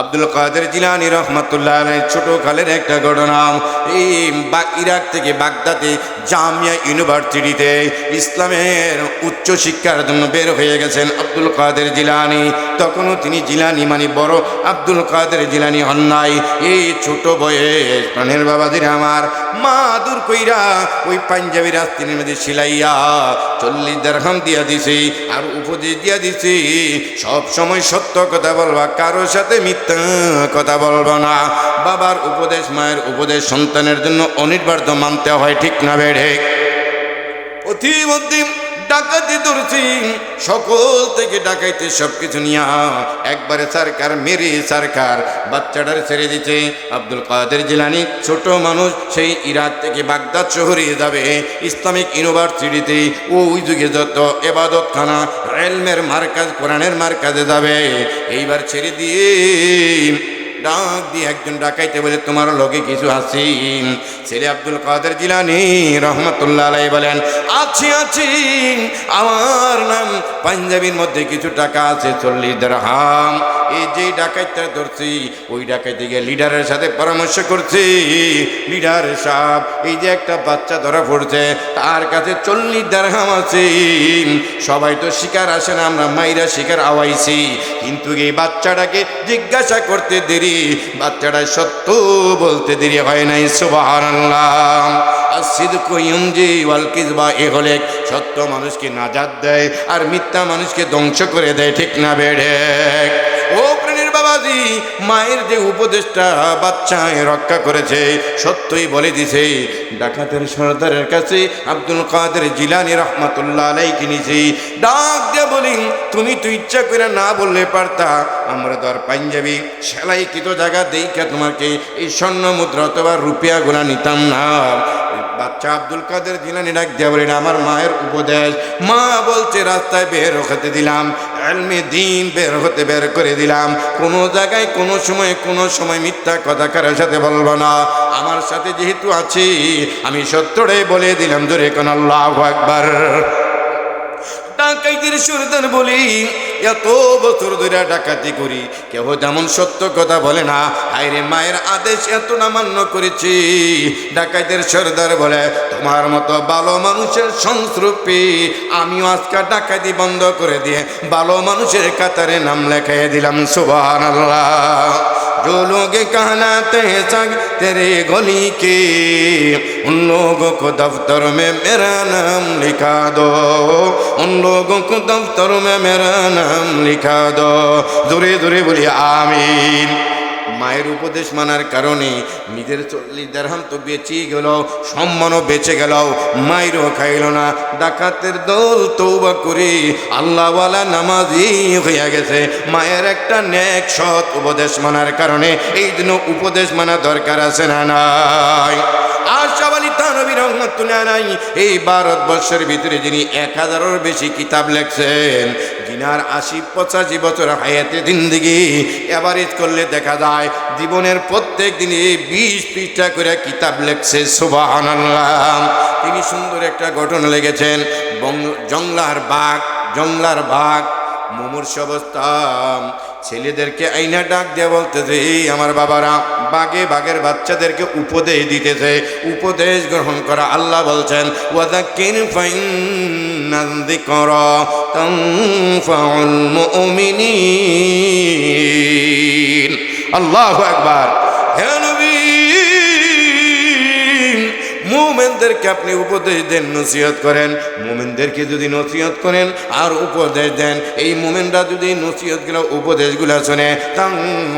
আব্দুল কাদের জিলানি রহমতুল্লাহ ছোট কালের একটা ঘটনা। এই ইরাক থেকে বাগদাদে জামিয়া ইউনিভার্সিটিতে ইসলামের উচ্চ শিক্ষার জন্য বের হয়ে গেছেন আব্দুল কাদের জিলানি। তখনও তিনি জিলানি মানে বড় আব্দুল কাদের জিলানি নাই। এই ছোট বয়স প্রাণের বাবাদের আমার, মা দূর কইরা ওই পাঞ্জাবি রাস্তিনের মধ্যে সিলাইয়া চল্লিশ দেড়হাম দিয়া দিছি, আর উপদেশ দিয়া দিছি, সব সময় সত্য কথা বলবা কারোর সাথে মিথ্যা কথা বলব না। বাবার উপদেশ, মায়ের উপদেশ সন্তানের জন্য অনিবার্য মানতে হয়, ঠিক না বেড়ে অতিমধ্যে ডাকাতি ধরছি, সকল থেকে ডাকাইতে সব কিছু নিয়া একবারে সরকার, মেরে সরকার, বাচ্চাটার ছেড়ে দিতে আব্দুল কাদের জিলানি, ছোট মানুষ, সেই ইরাক থেকে বাগদাদ শহরে যাবে। ইসলামিক ইউনিভার্সিটিতে ওই যুগে যত এবাদতখানা, রেলমের মার্কাজ, কোরআনের মার্কাজে যাবে। এইবার ছেড়ে দিয়ে ডাক দিয়ে একজন ডাকাইতে বলে, তোমার লগে কিছু আছি? ছেলে আব্দুল কাদের জিলানি রহমতুল্লাহ আলাই বলেন, আছি আছি। আমার নাম পাঞ্জাবির মধ্যে কিছু টাকা আছে, চল্লিশ হাম এই যে ডাকাইতটা ধরছি, ওই ডাকাইতে গিয়ে লিডারের সাথে পরামর্শ করছি। লিডার সাহেব, এই যে একটা বাচ্চা ধরা পড়ছে, তার কাছে চল্লিশ হাম আছে। সবাই তো শিকার আসে না, আমরা মাইরা শিকার আওয়াইছি কিন্তু এই বাচ্চাটাকে জিজ্ঞাসা করতে দেরি বাচ্চাটা সত্য বলতে দেরি হয় নাই, সুবহানাল্লাহ। সত্য মানুষকে নাজাদ দেয়, আর মিথ্যা মানুষকে ধ্বংস করে দেয়, ঠিক না বেড়ে মায়ের যে উপদেশটা বাচ্চায় রক্ষা করেছে, সত্যই বলে দিছে। ডাকাতের সর্দারের কাছে আব্দুল কাদের জিলানি রহমাতুল্লাহ আলাই কিনেছি। ডাক দিয়ে বলি তুমি তো ইচ্ছা করে না বললে পারতা, আমরা তো আর পাঞ্জাবি সেলাই কিতো জায়গা দেইখা তোমাকে, এই স্বর্ণ মুদ্রা অথবা রুপিয়া গুলা নিতাম না। বাচ্চা আব্দুল কাদের জিলানি ডাক দিয়া বলেন আমার মায়ের উপদেশ। মা বলছে, রাস্তায় বের হতে দিলাম। এলমে দিন বের হতে বের করে দিলাম। কোনো জায়গায়, কোনো সময় কোনো সময় মিথ্যা কথা কারোর সাথে বলব না। আমার সাথে যেহেতু আছি, আমি সত্যটাই বলে দিলাম জোরে কোন আল্লাহ একবার ডাকাইতির সুরদার বলি, এত বছর ধরে ডাকাতি করি কেউ যেমন সত্য কথা বলে না আইরে মায়ের আদেশ এত না মান্য করেছি। ডাকাইতের সর্দার বলে, তোমার মতো ভালো মানুষের সংস্রূপে, আমিও আজকে ডাকাতি বন্ধ করে দিয়ে ভালো মানুষের কাতারে নাম লেখাই দিলাম সুবাহ আল্লাহ जो लोग कहलाते हैं संग, तेरे गोली के। उन लोगों को दफ्तर में मेरा नाम लिखा दो। उन लोगों को दफ्तर में मेरा नाम लिखा दो। दूरे दूरे बोलिए, आमीन। মায়ের উপদেশ মানার কারণে নিজের চল্লিশ দেড়হাম তো বেঁচেই গেল, সম্মানও বেঁচে গেল, মায়েরও খাইল না। ডাকাতের দল তৌবা করে আল্লাহওয়ালা নামাজি হইয়া গেছে। মায়ের একটা ন্যাক সৎ উপদেশ মানার কারণে এই জন্য উপদেশ মানা দরকার আছে না নাই। রহমতুল্লাহ নাই এই ভারতবর্ষের ভিতরে যিনি এক হাজারের বেশি কিতাব লেখছেন যিনার আশি পঁচাশি বছর হায়াতে জিন্দিগি। এভারেজ করলে দেখা যায়, জীবনের প্রত্যেক দিনে বিশ পৃষ্ঠা করে কিতাব লেখছে সুবাহান তিনি সুন্দর একটা ঘটনা লেগেছেন। জংলার বাঘ জংলার বাঘ, মুমূর্ষ অবস্থা। ছেলেদেরকে আইনা ডাক দিয়ে বলতেছে, এই আমার বাবারা, বাঘে বাঘের বাচ্চাদেরকে উপদেশ দিতেছে। উপদেশ গ্রহণ করা আল্লাহ বলছেন ওয়াদাক্কির ফাইন্নাযিকর তানফাউল মুমিনিন আল্লাহু আকবার হে নবী, মুমেনদেরকে আপনি উপদেশ দেন, নসিহত করেন। মোমেনদেরকে যদি নসিহত করেন, আর উপদেশ দেন। এই মুমেনরা যদি নসিহতগুলো, উপদেশগুলো শোনে তাং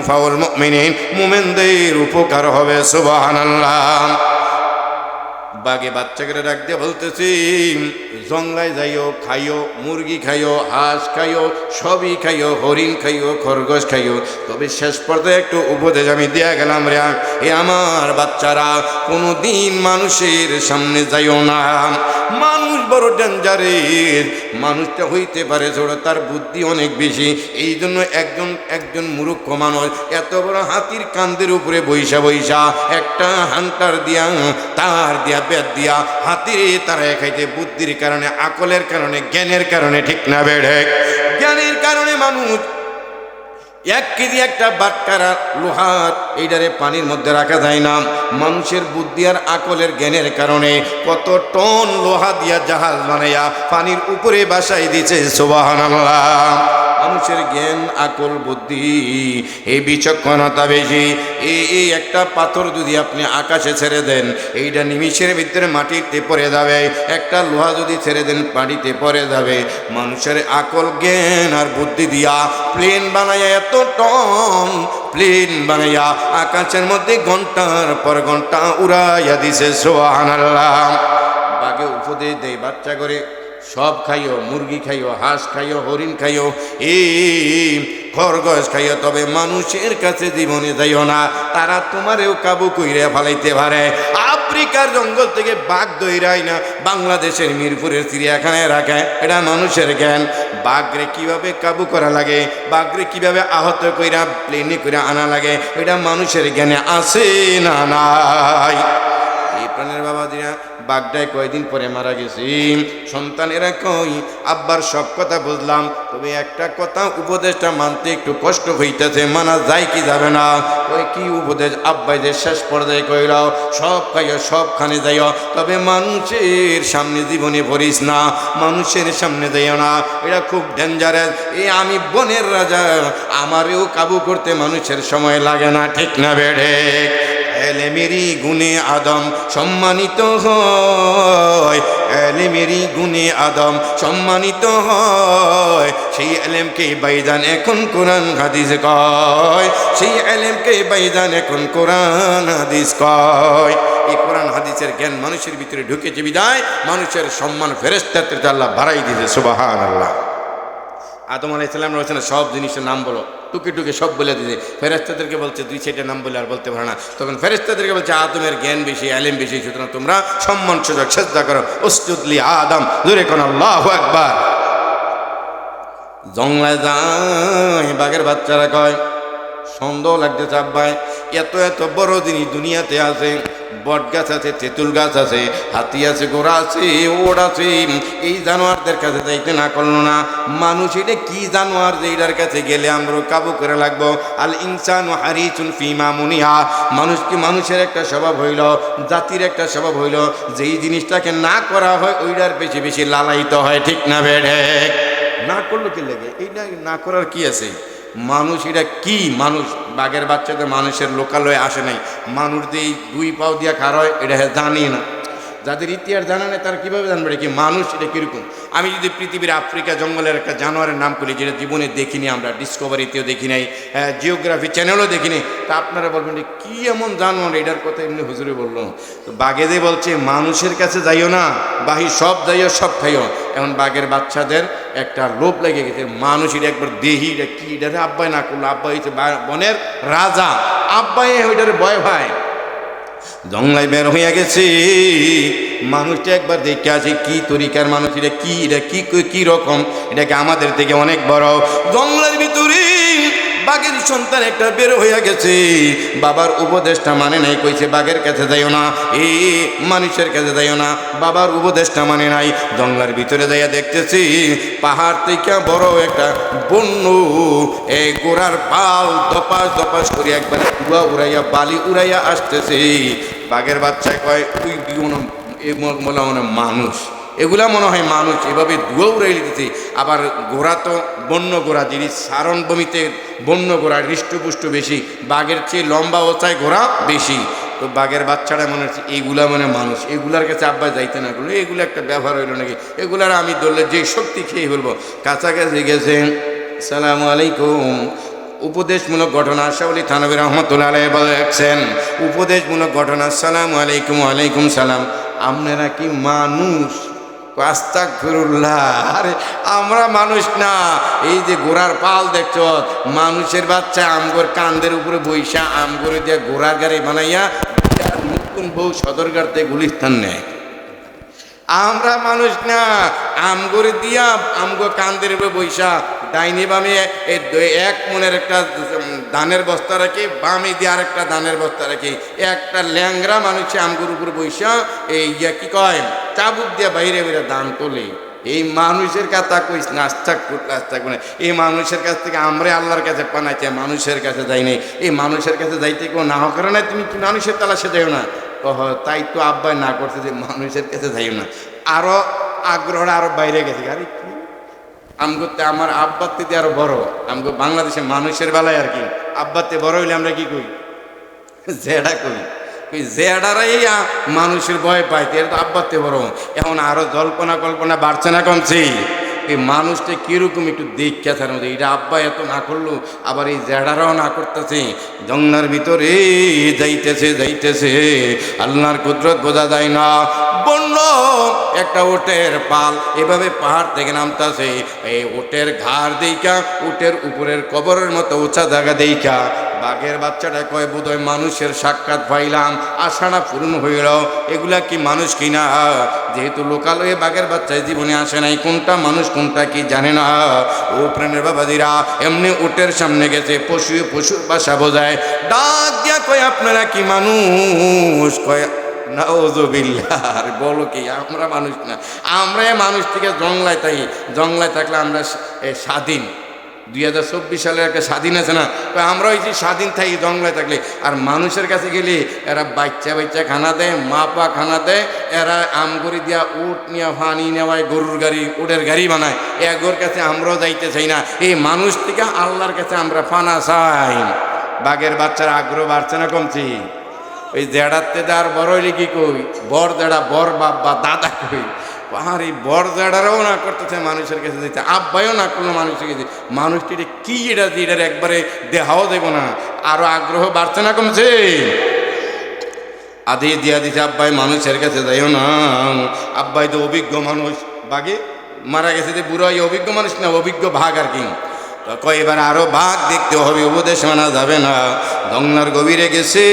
ফাউল মুমিনিন, মোমেনদের উপকার হবে সুবহানাল্লাহ বাগে বাচ্চাকে দিয়ে বলতেছি জঙ্গলায় যাইও, খাইও, মুরগি খাইও, হাঁস খাইও, সবই খাইও, হরিণ খাইও, খরগোশ খাইও। তবে শেষ পর্যায়ে একটু উপদেশ আমি দিয়া গেলাম রে এ আমার বাচ্চারা কোনো দিন মানুষের সামনে যাইও না। মানুষ বড় ডেঞ্জারের, মানুষটা হইতে পারে ছোট, তার বুদ্ধি অনেক বেশি। এই জন্য একজন একজন মূর্খ মানুষ, এত বড় হাতির কান্দের উপরে বৈশা বৈশা, একটা হান্টার দিয়া, তার দিয়া বেদ দিয়া হাতিরে তারা খাইতে বুদ্ধির কারণে, আকলের কারণে, জ্ঞানের কারণে, ঠিক না বেড়ে জ্ঞানের কারণে মানুষ এক কেজি একটা বাটকারা লোহার এইটারে পানির মধ্যে রাখা যায় না। মানুষের বুদ্ধি আর আকলের জ্ঞানের কারণে কত টন লোহা দিয়া জাহাজ বানাইয়া পানির উপরে বাসাই দিছে সোবাহান মানুষের জ্ঞান, আকল, বুদ্ধি, এই বিচক্ষণতা বেশি। এই একটা পাথর যদি আপনি আকাশে ছেড়ে দেন, এইটা নিমিষের ভিতরে মাটিতে পড়ে যাবে। একটা লোহা যদি ছেড়ে দেন, পানিতে পড়ে যাবে। মানুষের আকল জ্ঞান আর বুদ্ধি দিয়া প্লেন বানাইয়া এত টন, প্লেন বানাইয়া আকাশের মধ্যে ঘণ্টার পর ঘণ্টা উড়াইয়া দিছে সোহান বাগে উপদেশ দেয়, বাচ্চা করে সব খাইও, মুরগি খাইও, হাঁস খাইও, হরিণ খাইও এই খরগোশ খাইও, তবে মানুষের কাছে জীবনে যাইও না। তারা তোমারেও কাবু কইরে ফালাইতে পারে। আফ্রিকার জঙ্গল থেকে বাঘ দইরাই না, বাংলাদেশের মিরপুরের চিড়িয়াখানায় রাখে। এটা মানুষের জ্ঞান। বাঘরে কীভাবে কাবু করা লাগে? বাঘরে কীভাবে আহত কইরা, প্লেনে কইরা আনা লাগে? এটা মানুষের জ্ঞানে আসে না নাই? এই প্রাণের বাবা দিনা বাগদায় কয়দিন পরে মারা গেছি। সন্তানেরা কই, আব্বার সব কথা বুঝলাম, তবে একটা কথা উপদেশটা মানতে একটু কষ্ট হইতেছে, মানা যায় কি যাবে না? ওই কি উপদেশ? আব্বাই যে শেষ পর্যায়ে কইরাও সব খাইও সবখানে যাইও, তবে মানুষের সামনে জীবনে পড়িস না, মানুষের সামনে যাইও না, এটা খুব ডেঞ্জারাস এই আমি বনের রাজা, আমারেও কাবু করতে মানুষের সময় লাগে না, ঠিক না বেড়ে এলেমেরি গুণে আদম সম্মানিত হয়। এলেমেরি গুণে আদম সম্মানিত হয়। সেই এলেমকে বাইজান এখন কোরআন হাদিস কয়। সেই এলেমকে বাইজান এখন কোরআন হাদিস কয়। এই কোরআন হাদিসের জ্ঞান মানুষের ভিতরে ঢুকেছে বিদায়। মানুষের সম্মান ফেরেস্তাতে আল্লাহ বাড়াই দিয়েছে সুবাহান আল্লাহ আদম আলাইসাল্লাম রয়েছেন, সব জিনিসের নাম বলো। টুকে টুকে সব বলে দিতে ফেরেস্তাদেরকে বলছে, দুই সেটা নাম বলে আর বলতে পারে না। তখন ফেরেস্তাদেরকে বলছে, আদমের জ্ঞান বেশি, আলেম বেশি, সুতরাং তোমরা সম্মান, সুযোগ চেষ্টা করো। অস্তুদলি আদম, দূরে কোন আল্লাহ একবার জংলায় যায়, বাঘের বাচ্চারা কয়, সন্দেহ লাগতেছে, আব্বাই, এত এত বড় জিনিস দুনিয়াতে আছে। বট গাছ আছে, তেঁতুল গাছ আছে, হাতি আছে, ঘোড়া আছে, ওড় আছে। এই জানোয়ারদের কাছে যাইতে না করল না। মানুষ এটা কি জানোয়ার যে এটার কাছে গেলে আমরা কাবু করে লাগবো? আল ইনসান হারিচুন ফিমা মুনিহা। মানুষ কি মানুষের একটা স্বভাব হইল, জাতির একটা স্বভাব হইল, যেই জিনিসটাকে না করা হয় ওইটার বেশি বেশি লালায়িত হয়, ঠিক না বেড়ে না করল কি লেগে? এইটা না করার কি আছে? মানুষ এটা কি? মানুষ, বাঘের বাচ্চাদের মানুষের লোকালয়ে আসে নাই। মানুষ দিয়ে দুই পাও দিয়া খার হয় এটা জানি না। যাদের ইতিহাস জানা নেই, তারা কীভাবে জানবে এটা কি মানুষ, এটা কীরকম? আমি যদি পৃথিবীর আফ্রিকা জঙ্গলের একটা জানোয়ারের নাম করি, যেটা জীবনে দেখিনি আমরা ডিসকভারিতেও দেখি নাই জিওগ্রাফি চ্যানেলও দেখিনি, তা আপনারা বলবেন যে কী এমন জানোয়ার, এটার কথা এমনি হুজুরে বলল। তো বাঘে যে বলছে, মানুষের কাছে যাইও না, বাহি সব যাইও, সব খাইও। এখন বাঘের বাচ্চাদের একটা লোভ লেগে গেছে মানুষ এটা একবার দেহি, এটা কি এটা আব্বাই না করল, আব্বাই হচ্ছে বনের রাজা। আব্বাই ওইটার ভয় ভাই জঙ্গলায় বের হইয়া গেছি। মানুষটা একবার দেখে আছে কি তরিকার মানুষ এটা, কি এটা, কি কি রকম? এটাকে আমাদের থেকে অনেক বড়। জঙ্গলের ভিতরে বাঘের সন্তান একটা বের হইয়া গেছে। বাবার উপদেশটা মানে নাই, কইছে, বাঘের কাছে যাইও না, এ মানুষের কাছে যাইও না, বাবার উপদেশটা মানে নাই। জঙ্গলের ভিতরে যাইয়া দেখতেছি, পাহাড় থেকে বড় একটা বন্য এই গোড়ার পাল দপাস দপাস করে একবার কুয়া উড়াইয়া, বালি উড়াইয়া আসতেছে। বাঘের বাচ্চায় কয়, তুই মনে মনে মানুষ। এগুলা মনে হয় মানুষ, এভাবে দুয়ো উড়াই দিতেছে। আবার ঘোড়া তো বন্য ঘোড়া যিনি সারণ বমিতে বন্য ঘোড়া হৃষ্টপুষ্ট বেশি, বাঘের চেয়ে লম্বা ওচায় ঘোড়া বেশি। তো বাঘের বাচ্চারা মনে হচ্ছে এইগুলা মানে মানুষ, এগুলার কাছে আব্বা যাইতে না করল এগুলো একটা ব্যবহার হইল নাকি? এগুলার আমি ধরলে যে শক্তি খেয়ে ফেলব। কাছাকাছি গেছে সালামু আলাইকুম। উপদেশমূলক ঘটনা আশাউলি থানবী রহমতুল্লাহ বলেছেন উপদেশমূলক ঘটনা, সালাম আলাইকুম আলাইকুম সালাম। আপনারা কি মানুষ? আস্তাক ফিরুল্লাহ আরে, আমরা মানুষ না। এই যে ঘোড়ার পাল দেখছ, মানুষের বাচ্চা আমগোর কান্দের উপরে বৈশা আমগরে দিয়ে ঘোড়ার গাড়ি বানাইয়া নতুন বউ সদরগাড়তে গুলিস্তান নেয়। আমরা মানুষ না, আমগরে দিয়া আমগো কান্দের উপরে বৈশা ডাইনি বামে এই দু- এক মনের একটা ধানের বস্তা রাখি, বামে দিয়ে আর একটা ধানের বস্তা রাখি। একটা ল্যাংরা মানুষে আমগুর উপর বৈশা, এই ইয়া কি কয়? চাবুক দিয়া বাইরে বাইরে দান তোলে। এই মানুষের কথা কইস নাস্তাক নাস্তাক মানে এই মানুষের কাছ থেকে আমরা আল্লাহর কাছে পানাইছে, মানুষের কাছে যাই নাই। এই মানুষের কাছে যাইতে কেউ না করে না তুমি কি মানুষের তালাশে যাইও না? তাই তো আব্বাই না করছে যে মানুষের কাছে যাইও না। আরও আগ্রহটা আরও বাইরে গেছে। আরে কি আমগো তে আমার আব্বাতে দিয়ে আরও বড়। আমগো বাংলাদেশে মানুষের বেলায় আর কি। আব্বাতে বড় হইলে আমরা কি কই? জেডা কই জেডারাই মানুষের ভয় পাইতে এটা তো আব্বাতে বড়। এখন আরও জল্পনা কল্পনা বাড়ছে না কমছে? এই মানুষটা কীরকম একটু দেখে তার মধ্যে? এটা আব্বা এত না করল, আবার এই জেডারাও না করতেছে। জঙ্গলার ভিতরে যাইতেছে যাইতেছে। আল্লাহর কুদরত বোঝা যায় না। বন্য একটা ওটের পাল এভাবে পাহাড় থেকে নামতাছে। এই ওটের ঘাড় দেইকা উটের উপরের কবরের মতো উঁচা জায়গা দেইকা বাঘের বাচ্চাটা কয়, বোধহয় মানুষের সাক্ষাৎ পাইলাম, আশাটা পূরণ হইল। এগুলা কি মানুষ কিনা? যেহেতু লোকালয়ে বাঘের বাচ্চায় জীবনে আসে নাই, কোনটা মানুষ, কোনটা কি জানে না। ও প্রাণের বাবাদিরা এমনি উটের সামনে গেছে পশু পশুর বাসা বোঝায়। ডাক দিয়া কয়, আপনারা কি মানুষ? কয় আর বলো কি, আমরা মানুষ না। আমরা মানুষ থেকে জংলায় তাই জংলায় থাকলে আমরা স্বাধীন। দুই হাজার চব্বিশ সালে একটা স্বাধীন আছে না? তো আমরা ওই যে স্বাধীন থাকি জঙ্গলায় থাকলে। আর মানুষের কাছে গেলে এরা বাচ্চা বাচ্চা খানা দেয়, মা পা খানা দেয়, এরা আমগরি দিয়া উট নিয়ে ফানি নেওয়ায় গরুর গাড়ি, উটের গাড়ি বানায়। এগোর কাছে আমরাও যাইতে চাই না। এই মানুষ থেকে আল্লাহর কাছে আমরা ফানা চাই। বাঘের বাচ্চার আগ্রহ বাড়ছে না কমছি? ওই জেড়াতে দার বড় হইলে কি কই? বর জেড়া, বর বাপ বা দাদা কই? আর বরজাডারাও না করতেছে মানুষের কাছে যেতে আব্বাইও না করল মানুষের কাছে। মানুষটি এটা কি এটা এটার একবারে দেহাও দেব না আরও আগ্রহ বাড়ছে না কমছে? আদি দিয়া দিছে, আব্বাই মানুষের কাছে যাইও না। আব্বাই তো অভিজ্ঞ মানুষ, বাগে মারা গেছে যে বুড়ো, এই অভিজ্ঞ মানুষ না, অভিজ্ঞ ভাগ আর কি। তো কয় এবার আরও ভাগ দেখতে হবে, উপদেশ মানা যাবে না। গঙ্গার গভীরে গেছে,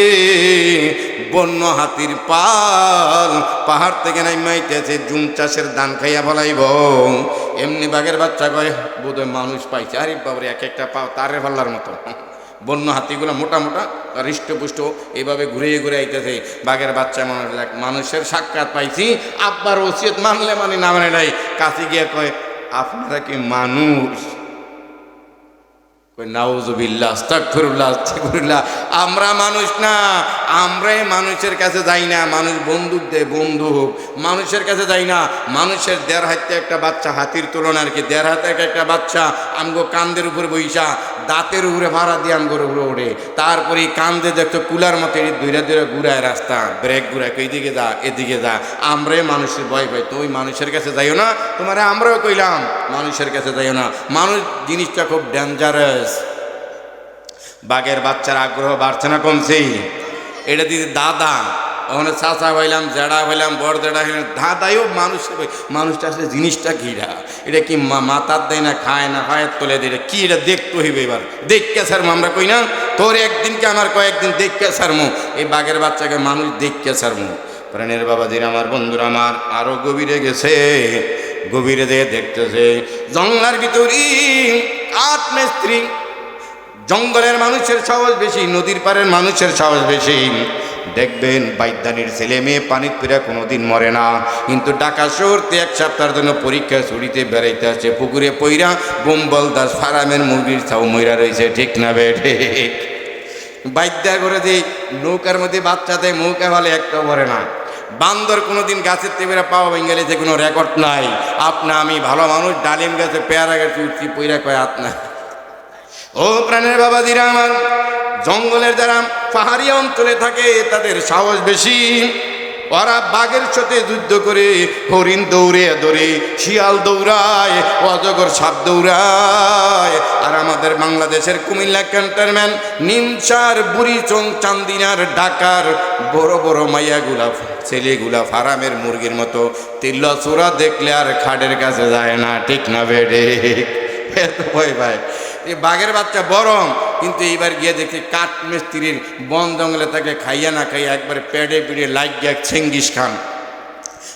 বন্য হাতির পাল, পাহাড় থেকে নাইমাইতেছে জুম চাষের ধান খাইয়া ফলাইব। এমনি বাঘের বাচ্চা কয়, বোধহয় মানুষ পাইছে। আরে বাবরে এক একটা পাও তারে ফাল্লার মতো। বন্য হাতিগুলো মোটা মোটা, হৃষ্টপুষ্ট এইভাবে ঘুরে ঘুরে আইতেছে। বাঘের বাচ্চা মানুষ মানুষের সাক্ষাৎ পাইছি। আব্বার ওসিয়ত মানলে মানে না মানে নাই, কাছে গিয়ে কয়, আপনারা কি মানুষ? আমরা মানুষ না, আমরাই মানুষের কাছে যাই না, মানুষ বন্দুক দেয় বন্দুক মানুষের কাছে যাই না, মানুষের দেড় হাতে একটা বাচ্চা, হাতির তুলনা আর কি দেড় হাতে একটা বাচ্চা, আমগো কান্দের উপরে বইসা, দাঁতের উপরে ভাড়া দিয়ে আমগোর উপরে ওঠে তারপরে কান্দে দেখতো কুলার মতো এই দুইরা দুইরা ঘুরায় রাস্তা, ব্রেক ঘুরায় এইদিকে যা, এদিকে যা, আমরাই মানুষের ভয় পাই তো ওই মানুষের কাছে যাইও না, তোমার আমরাও কইলাম, মানুষের কাছে যাইও না, মানুষ জিনিসটা খুব ডেঞ্জারাস বাঘের বাচ্চার আগ্রহ বাড়ছে না কমছে। এটা দিদি দাদা, ওখানে চাচা হইলাম, জেড়া হইলাম, বড় জেড়া হইলাম দাদাইও মানুষ মানুষটা আসলে জিনিসটা কিরা এটা কি মা- মাথার দেয় না, খায় না হয় তোলে দেয় কি এটা দেখতে হইবে এবার? দেখকে স্যার আমরা কই না? তোর একদিনকে আমার কয়েকদিন দেখকে সারমু এই বাঘের বাচ্চাকে মানুষ দেখকে সারমু প্রাণের বাবাজির আমার, বন্ধুরা আমার, আরও গভীরে গেছে, গভীরে দিয়ে দেখতেছে, জঙ্গলার ভিতরে কাঠ মিস্ত্রি জঙ্গলের মানুষের সাহস বেশি, নদীর পাড়ের মানুষের সাহস বেশি। দেখবেন বাইদানির ছেলে মেয়ে পানির পিড়া কোনোদিন মরে না। কিন্তু ঢাকা শহরতে এক সপ্তাহের জন্য পরীক্ষা ছুটিতে বেড়াইতে আসছে পুকুরে পইরা বোম্বল দাস ফারামের মুরগির ছাউ মইরা রয়েছে ঠিক না বেঠে বাইদ্যা করে যে নৌকার মধ্যে বাচ্চা দেয় নৌকা হলে একটা মরে না। বান্দর কোনোদিন গাছের তেবেরা পাওয়া বেঙ্গালিতে কোনো রেকর্ড নাই। আপনা আমি ভালো মানুষ, ডালিম গাছে পেয়ারা গাছে উঠছি পইরা কয় আপনা ও প্রাণের বাবা দিরা আমার, জঙ্গলের যারা পাহাড়ি অঞ্চলে থাকে, তাদের সাহস বেশি। ওরা বাঘের সাথে যুদ্ধ করে হরিণ দৌড়ে দৌড়ে শিয়াল দৌড়ায়, অজগর সাপ দৌড়ায়। আর আমাদের বাংলাদেশের কুমিল্লা ক্যান্টনমেন্ট, নিমসার বুড়িচং চান্দিনার ডাকার বড় বড় মাইয়াগুলা ছেলেগুলা ফারামের মুরগির মতো তিল্লা চোরা দেখলে আর খাটের কাছে যায় না, ঠিক না বেডে এত ভয় ভাই বাঘের বাচ্চা বরং, কিন্তু এইবার গিয়ে দেখি কাঠ মিস্ত্রির বন জঙ্গলে তাকে খাইয়া না খাইয়া একবারে পেড়ে পিড়ে লাগ গিয়া চেঙ্গিস খান।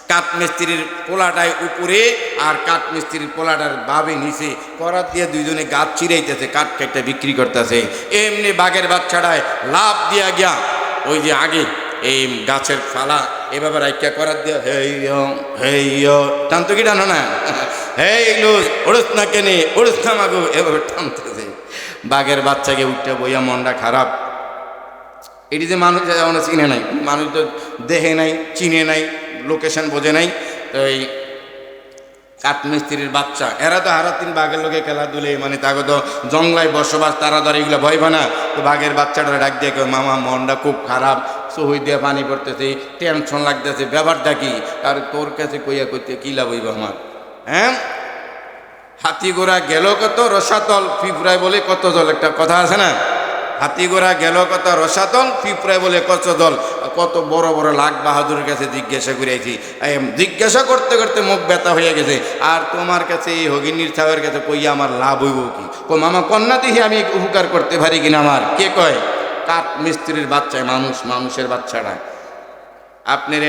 কাঠ মিস্ত্রির পোলাটায় উপরে আর কাঠ মিস্ত্রির পোলাটার বাবে নিচে করাত দিয়ে দুইজনে গাছ চিরাইতেছে কাঠ কেটে বিক্রি করতেছে। এমনি বাঘের বাচ্চাটায় লাভ দিয়া গিয়া, ওই যে আগে এই গাছের ফালা এভাবে রাইকা করার দিয়ে হেই হেই টানতো কি টানো না? হেই লুজ, উড়ুস না কেনে, উড়ুস না মাগু, এভাবে টানতেছে। বাঘের বাচ্চাকে উঠতে বইয়া মনটা খারাপ। এটি যে মানুষ, আমরা চিনে নাই। মানুষ তো দেখে নাই, চিনে নাই, লোকেশন বোঝে নাই। তো এই কাঠমিস্ত্রির বাচ্চা, এরা তো হারা তিন বাঘের লোকে খেলাধুলে মানে তাকে তো জঙ্গলায় বসবাস, তারা ধরে এগুলো ভয় পায় না। তো বাঘের বাচ্চাটা ডাক দিয়ে মামা, মনটা খুব খারাপ। সহি দিয়ে পানি পড়তেছে টেনশন লাগতেছে, ব্যাপারটা কি? আর তোর কাছে কইয়া কইতে কি লাভ হইব আমার? হ্যাঁ? হাতি গোড়া গেল কত? রসাতল পিঁপড়ায় বলে কত জল? একটা কথা আছে না? হাতি গোড়া গেল কত? রসাতল পিঁপড়ায় বলে কত দল কত বড় বড় লাখ বাহাদুরের কাছে জিজ্ঞাসা করেছি জিজ্ঞাসা করতে করতে মুখ ব্যথা হয়ে গেছে। আর তোমার কাছে এই হগিনীর ছাওয়ের কাছে কইয়া আমার লাভ হইব কি? কো মামা কন্যা দিহি আমি উপকার করতে পারি কিনা আমার? কে কয়? কাঠ মিস্ত্রির বাচ্চায় মানুষ, মানুষের বাচ্চাটা। আপনার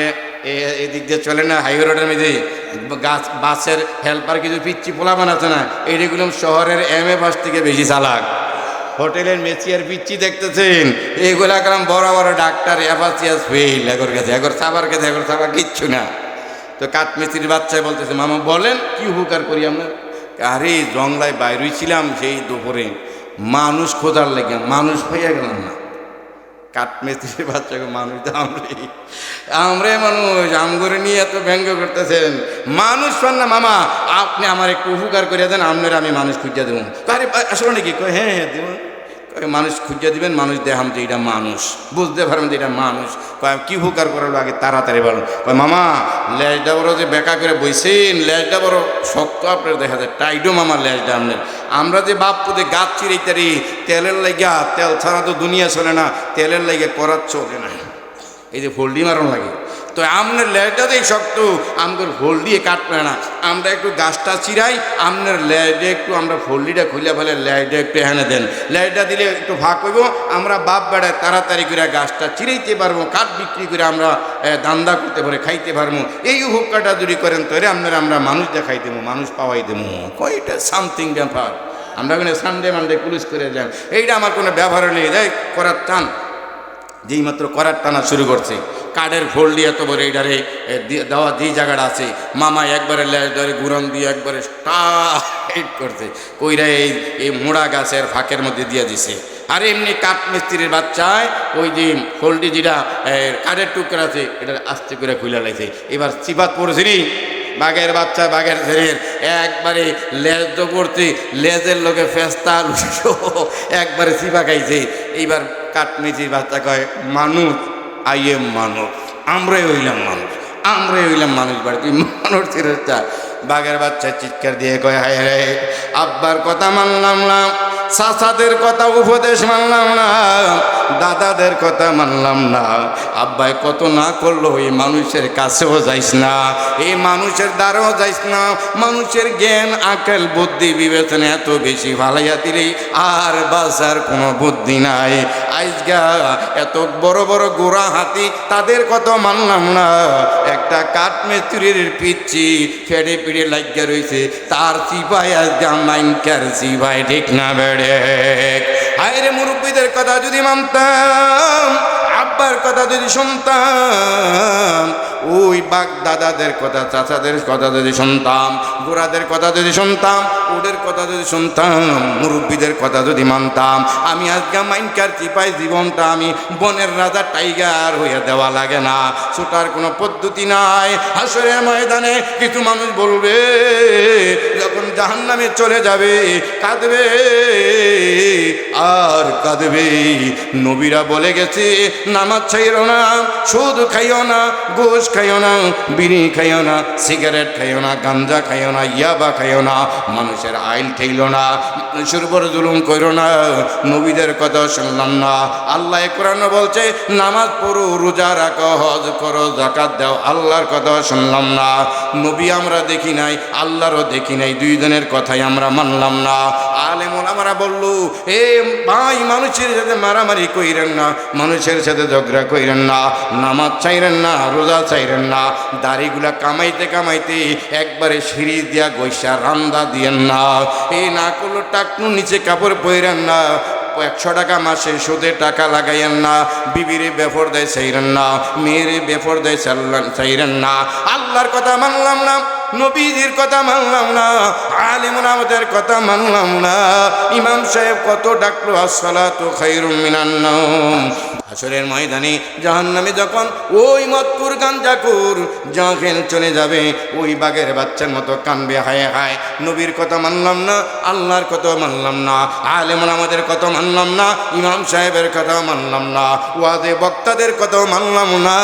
এদিক দিয়ে চলে না, হাইওয়ে রোডের মধ্যে। গাছ, বাসের হেল্পার কিছু পিচ্ছি পোলা বানাচ্ছে না এইগুলো শহরের এম এ বাস থেকে বেশি চালাক। হোটেলের মেচিয়ার পিচ্ছি দেখতেছেন এইগুলা কারণ বড় বড় ডাক্তার অ্যাপাসিয়াস ফেল, এগর কাছে এগর সাবার কাছে এগর সাবার কিচ্ছু না। তো কাঠমিস্ত্রির বাচ্চায় বলতেছে, মামা, বলেন, কি উপকার করি আমরা? আরে জংলায় বাইরেই ছিলাম সেই দুপুরে। মানুষ খোঁজার লেগে, মানুষ হয়ে গেলাম না। কাঠমিস্ত্রির বাচ্চাকে মানুষ তো আমরাই। আমরে মানুষ আমগরে নিয়ে এত ব্যঙ্গ করতেছেন। মানুষ পান না মামা, আপনি আমার একটু উপকার করে দেন, আপনার আমি মানুষ খুঁজে দেবো। আরে, আসলে নাকি? হ্যাঁ হ্যাঁ দেবো। মানুষ খুঁজে দিবেন, মানুষ দেখাম যে এটা মানুষ। বুঝতে পারবেন যে এটা মানুষ। কয়, কি হুকার করার আগে তাড়াতাড়ি বলুন? কয়, মামা, লেজটা বড় যে বেকা করে বইছেন, লেজটা বড় শক্ত, আপনার দেখা যায়, টাইডো মামা লেজটা আপনার আমরা যে বাপ পুঁতে গাছ চিরাইতারি তেলের লাগিয়া তেল ছাড়া তো দুনিয়া চলে না, তেলের লাগে করার চলে না এই যে ফোল্ডি মারণ লাগে। তো আপনার লেজটাতেই শক্ত। আমাদের হোল্ডিয়ে কাটবে না। আমরা একটু গাছটা চিরাই আপনার লেজে একটু আমরা ফোল্ডিটা খুলে ফেলে লেজটা একটু এখানে দেন। লেজটা দিলে একটু ভাগ হইব। আমরা বাপ বেড়ায় তাড়াতাড়ি করে গাছটা চিরাইতে পারব, কাঠ বিক্রি করে আমরা দান্দা করতে পারে, খাইতে পারব। এই হুক্কাটা যদি করেন তোরে আপনারা আমরা মানুষ দেখাই দেবো, মানুষ পাওয়াই দেবো। কয়টা সামথিং ব্যাপার। আমরা ওখানে সানডে মানডে পুলিশ করে যান এইটা আমার কোনো ব্যবহার নেই। যাই, করার টান যেই মাত্র করার টানা শুরু করছে। কাঠের ফোল দিয়ে এত বড় এইটারে দেওয়া যেই জায়গাটা আছে, মামা একবারে লেজ ধরে গুরন দিয়ে একবারে টাইট করছে। কইরা এই এই মোড়া গাছের ফাঁকের মধ্যে দিয়ে দিছে। আর এমনি কাঠ মিস্ত্রির বাচ্চায় ওই যে ফোলটি যেটা কাঠের টুকরা আছে এটা আস্তে করে খুলে লাইছে। এবার সিফাত পড়ছিনি বাঘের বাচ্চা, বাঘের শরীর একবারে লেজ তো করতে লেজের লোকে ফেস্তা একবারে চিপা খাইছে। এইবার কাঠমিচির বাচ্চা কয়, মানুষ, আই এম মানুষ। আমরাই হইলাম মানুষ, আমরাই হইলাম মানুষ বাড়ি। তুই মানুষ ছিরটা বাঘের বাচ্চা চিৎকার দিয়ে কয়, হায় রে, আব্বার কথা মানলাম না। চাচাদের কথা উপদেশ মানলাম না, দাদাদের কথা মানলাম না। আব্বাই কত না করল, এই মানুষের কাছেও যাইস না, এই মানুষের দ্বারাও যাইস না। মানুষের জ্ঞান, আকেল, বুদ্ধি, বিবেচনা এত বেশি ভালাইয়া দিলেই আর বাসার কোনো বুদ্ধি নাই। আজগা এত বড় বড় গোড়া হাতি, তাদের কথা মানলাম না। একটা কাঠ মিস্ত্রির পিচ্ছি ফেড়ে পিড়ে লাগিয়া রয়েছে তার চিপাই আজগা মাইনকার চিপাই ঠিক না বেড়ে আরে মুরব্বীদের কথা যদি মানতাম আব্বার কথা যদি শুনতাম ওই বাগ দাদাদের কথা, চাচাদের কথা যদি শুনতাম গোড়াদের কথা যদি শুনতাম ওদের কথা যদি শুনতাম, মুরব্বীদের কথা যদি মানতাম, আমি আজকে মাইনকার চিপাই জীবনটা আমি বনের রাজা টাইগার হয়ে দেওয়া লাগে না। ছোটার কোনো পদ্ধতি নাই। হাসরের ময়দানে কিছু মানুষ বলবে, যখন জাহান্নামে চলে যাবে, কাঁদবে, আর কাঁদবে। নবীরা বলে গেছে, নামাজ ছাইরো না, সুদ খাইও না গোশ খাইও না, বিড়ি খাইও না, সিগারেট খাইও না, গাঞ্জা খাইও না, ইয়াবা খাইও না, মানুষের আইল ঠেইল না, মানুষের উপর জুলুম করো না, নবীদের কথা শুনলাম না। আল্লাহ কোরআন বলছে, নামাজ পড়ো, রোজা রাখো, হজ করো জাকাত দাও, আল্লাহর কথা শুনলাম না। নবী আমরা দেখি নাই, আল্লাহরও দেখি নাই, দুইজনের কথাই আমরা মানলাম না। আলেমন আমরা বলল, এ ভাই, মানুষের সাথে মারামারি কইরেন না, মানুষের সাথে ঝগড়া কইরেন না, নামাজ চাইরেন না, রোজা চাইরেন না। দাড়িগুলা কামাইতে কামাইতে একবারে সিঁড়ি দিয়া গৈসা রান্দা দিয়েন না। এই না করল টাকনু নিচে কাপড় পইরেন না। একশো টাকা মাসে সুদে টাকা লাগাইয়েন না। বিবিরে বেফর দেয় সেইরেন না। মেয়েরে বেফর দেয় চাইরেন না। আল্লাহর কথা মানলাম না। নবীজির কথা মানলাম না। আলিমুন আমাদের কথা মানলাম না। ইমাম সাহেব কত ডাকলো, আসসালাতু খাইরুম মিনান নাওম। হাসরের ময়দানে জাহান্নামে যখন ওই মতপুর গাঞ্জাকুর জাহেল চলে যাবে, ওই বাঘের বাচ্চার মতো কানবে, হায় হায়, নবীর কথা মানলাম না, আল্লাহর কথা মানলাম না আলেমন আমাদের কথা মানলাম না, ইমাম সাহেবের কথা মানলাম না ওয়াদে বক্তাদের কথা মানলাম না।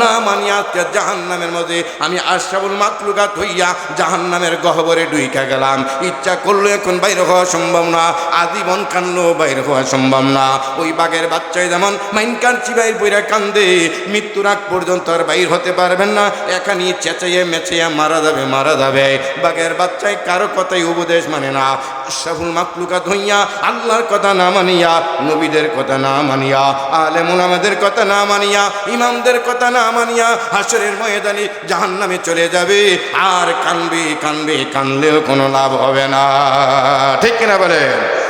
না মানি আজকে জাহান্নামের মধ্যে আমি আশরাফুল মাতলুকাত হইয়া জাহান্নামের গহবরে ডুইকা গেলাম। ইচ্ছা করল এখন বাইরে হওয়া সম্ভব না, আজীবন কানলো বাইরে হওয়া সম্ভব না। ওই বাঘের বাচ্চায় যেমন মাইন কাঞ্চি বাইর বইরা কান্দে, মৃত্যুর আগ পর্যন্ত আর বাইর হতে পারবেন না। এখানে চেঁচাইয়ে, মেচাইয়া মারা যাবে মারা যাবে। বাঘের বাচ্চায় কারও কথাই উপদেশ মানে না। আশরাফুল মাকলুকাত হইয়া আল্লাহর কথা না মানিয়া, নবীদের কথা না মানিয়া, আলেমুল আমাদের কথা না মানিয়া, ইমামদের কথা না মানিয়া হাসরের ময়দানে জাহান্নামে চলে যাবে। আর কানবে কানবে, কানলেও কোনো লাভ হবে না। ঠিক কিনা বলেন?